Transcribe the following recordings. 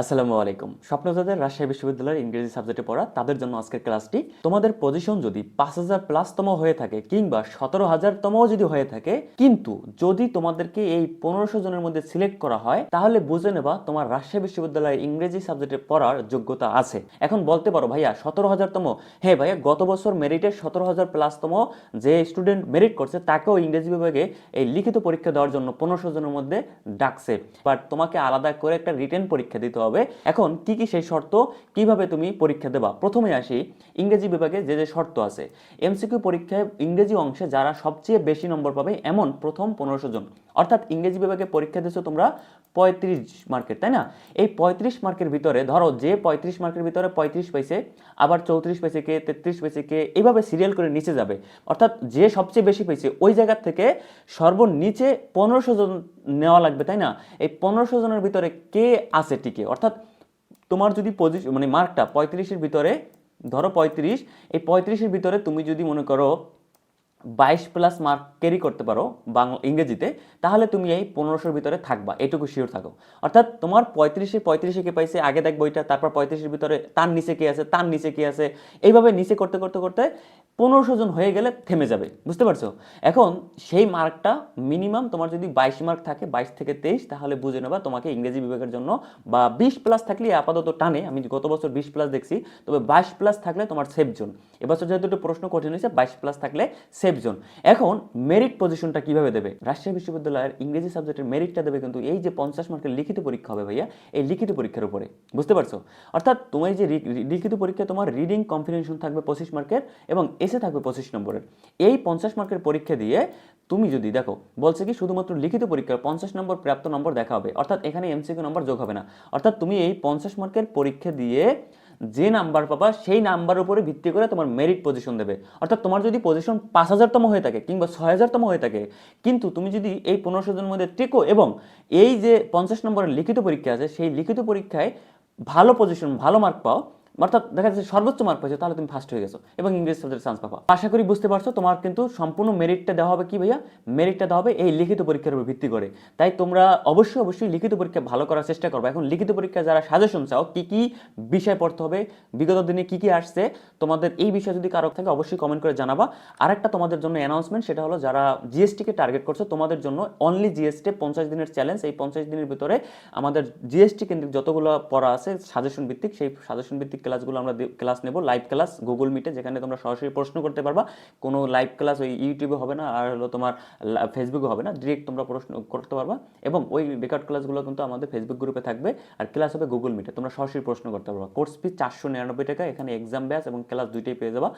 আসসালামু আলাইকুম। স্বপ্নদাদের রাজশাহী বিশ্ববিদ্যালয়ের ইংরেজি সাবজেক্টে পড়া, তাদের জন্য আজকের ক্লাসটি, তোমাদের পজিশন যদি পাঁচ হাজার প্লাসতম হয়ে থাকে কিংবা সতেরো হাজারতমও যদি হয়ে থাকে, কিন্তু যদি তোমাদেরকে এই পনেরোশো জনের মধ্যে সিলেক্ট করা হয়, তাহলে বুঝে নেবা তোমার রাজশাহী বিশ্ববিদ্যালয়ের ইংরেজি সাবজেক্টে পড়ার যোগ্যতা আছে। এখন বলতে পারো, ভাইয়া, সতেরো হাজারতম হ্যাঁ ভাইয়া, গত বছর মেরিটের সতেরো হাজার প্লাসতম যে স্টুডেন্ট মেরিট করছে, তাকেও ইংরেজি বিভাগে এই লিখিত পরীক্ষা দেওয়ার জন্য পনেরোশো জনের মধ্যে ডাকছে। বাট তোমাকে আলাদা করে একটা রিটেন পরীক্ষা দিতে হবে। এখন কি কি সেই শর্ত, কীভাবে তুমি পরীক্ষা দেবা? প্রথমে আসি, ইংরেজি বিভাগে যে যে শর্ত আছে। এমসিকিউ পরীক্ষায় ইংরেজি অংশে যারা সবচেয়ে বেশি নম্বর পাবে, এমন প্রথম পনেরোশো জন। অর্থাৎ ইংরেজি বিভাগে পরীক্ষা দিচ্ছ তোমরা পঁয়ত্রিশ মার্কের, তাই না? এই পঁয়ত্রিশ মার্কের ভিতরে, ধরো যে পঁয়ত্রিশ মার্কের ভিতরে পঁয়ত্রিশ পাইছে, আবার চৌত্রিশ পাইছে কে, তেত্রিশ পাইছে কে, এইভাবে সিরিয়াল করে নিচে যাবে। অর্থাৎ যে সবচেয়ে বেশি পেয়েছে ওই জায়গার থেকে সর্বনিচে পনেরোশো জন নেওয়া লাগবে, তাই না? এই পনেরোশো জনের ভিতরে কে আছে টিকে? অর্থাৎ তোমার যদি পজিশন মানে মার্কটা পঁয়ত্রিশের ভিতরে, ধরো পঁয়ত্রিশ, এই পঁয়ত্রিশের ভিতরে তুমি যদি মনে করো বাইশ প্লাস মার্ক ক্যারি করতে পারো বাংলা, ইংরেজিতে, তাহলে তুমি এই পনেরোশোর ভিতরে থাকবা, এটুকু শিওর থাকো। অর্থাৎ তোমার পঁয়ত্রিশে পঁয়ত্রিশে কে পাইছে, আগে দেখ বইটা, তারপর পঁয়ত্রিশের ভিতরে তার নিচে কে আছে, তার নিচে কে আছে, এইভাবে নিচে করতে করতে করতে পনেরোশো জন হয়ে গেলে থেমে যাবে, বুঝতে পারছ? এখন সেই মার্কটা মিনিমাম তোমার যদি বাইশ মার্ক থাকে, বাইশ থেকে তেইশ, তাহলে বুঝে নেবা তোমাকে ইংরেজি বিভাগের জন্য, বা বিশ প্লাস থাকলে আপাতত টানে, আমি গত বছর বিশ প্লাস দেখছি, তবে বাইশ প্লাস থাকলে তোমার সেফ জোন এবছর যেহেতু একটু প্রশ্ন কঠিন হয়েছে, বাইশ প্লাস থাকলে সেফ জোন এখন মেরিট পজিশনটা কীভাবে দেবে? রাজশাহী বিশ্ববিদ্যালয়ের ইংরেজি সাবজেক্টের মেরিটটা দেবে কিন্তু এই যে পঞ্চাশ মার্কের লিখিত পরীক্ষা হবে ভাইয়া, এই লিখিত পরীক্ষার উপরে। বুঝতে পারছ? অর্থাৎ তোমার যে লিখিত পরীক্ষা তোমার রিডিং কম্পিটিশন থাকবে পঁচিশ মার্কের এবং এসে থাকবে পঁচিশ নম্বরের। এই পঞ্চাশ মার্কের পরীক্ষা দিয়ে তুমি যদি দেখো, বলছে কি শুধুমাত্র লিখিত পরীক্ষার পঞ্চাশ নম্বর প্রাপ্ত নম্বর দেখা হবে। অর্থাৎ এখানে এমসিকিউ নম্বর যোগ হবে না। অর্থাৎ তুমি এই পঞ্চাশ মার্কের পরীক্ষা দিয়ে যে নাম্বার পাবা, সেই নাম্বারের উপরে ভিত্তি করে তোমার মেরিট পজিশন দেবে। অর্থাৎ তোমার যদি পজিশন পাঁচ হাজারতম হয়ে থাকে কিংবা ছয় হাজারতম হয়ে থাকে, কিন্তু তুমি যদি এই পনেরোশো জনের মধ্যে টেকো এবং এই যে পঞ্চাশ নম্বরের লিখিত পরীক্ষা আছে, সেই লিখিত পরীক্ষায় ভালো পজিশন ভালো মার্ক পাও অর্থাৎ দেখা যাচ্ছে সর্বোচ্চ মার্ক পাইছো তাহলে তুমি ফার্স্ট হয়ে গেছো। এবং ইংরেজি সাবজেক্টে চান্স পাবা। আশা করি বুঝতে পারছ, তোমার কিন্তু সম্পূর্ণ মেরিটটা দেওয়া হবে কি ভাইয়া? মেরিটটা দেওয়া হবে এই লিখিত পরীক্ষার উপর ভিত্তি করে। তাই তোমরা অবশ্যই অবশ্যই লিখিত পরীক্ষা ভালো করার চেষ্টা করবে। এখন লিখিত পরীক্ষা যারা সাজেশন চাও, কি কি বিষয় পড়তে হবে, বিগত দিনে কি কি আসছে, তোমাদের এই বিষয়ে যদি কারও থাকে অবশ্যই কমেন্ট করে জানাবা। আরেকটা তোমাদের জন্য অ্যানাউন্সমেন্ট সেটা হলো যারা জিএসটিকে টার্গেট করছ, তোমাদের জন্য অনলি জিএসটি পঞ্চাশ দিনের চ্যালেঞ্জ এই পঞ্চাশ দিনের ভিতরে আমাদের জিএসটি কেন্দ্রিক যতগুলো পড়া আছে সাজেশন ভিত্তিক, সেই সাজেশন ভিত্তিক ক্লাসগুলো আমরা ক্লাস নেব লাইভ ক্লাস গুগল মিটে যেখানে তোমরা সরাসরি প্রশ্ন করতে পারবা। কোনো লাইভ ক্লাস ওই ইউটিউবে হবে না, আর হলো তোমার ফেসবুকে হবে না ডিরেক্ট তোমরা প্রশ্ন করতে পারবা। এবং ওই রেকর্ড ক্লাসগুলো কিন্তু আমাদের ফেসবুক গ্রুপে থাকবে, আর ক্লাস হবে গুগল মিটে তোমরা সরাসরি প্রশ্ন করতে পারবা। কোর্স ফি চারশো নিরানব্বই টাকা, এখানে এক্সাম ব্যাচ এবং ক্লাস দুইটাই পেয়ে যাবা।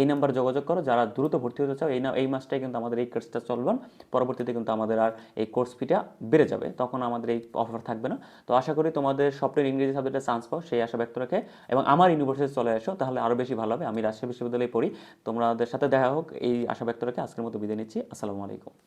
এই নাম্বার যোগাযোগ করো, যারা দ্রুত ভর্তি হতে চাও, এই না এই মাসটাই কিন্তু আমাদের এই কোর্সটা চলবে পরবর্তীতে কিন্তু আমাদের আর এই কোর্স ফিটা বেড়ে যাবে, তখন আমাদের এই অফার থাকবে না। তো আশা করি তোমাদের স্বপ্নের ইংরেজি সাবজেক্টে চান্স পাও, সেই আশা ব্যক্ত রাখে। এবং আমার ইউনিভার্সিটি চলে আসো তাহলে আরও বেশি ভালো হবে। আমি রাজশাহী বিশ্ববিদ্যালয়ে পড়ি। তোমাদের সাথে দেখা হোক। এই আশা ব্যক্ত রেখে আজকের মতো বিদায় নিচ্ছি। আসসালামু আলাইকুম।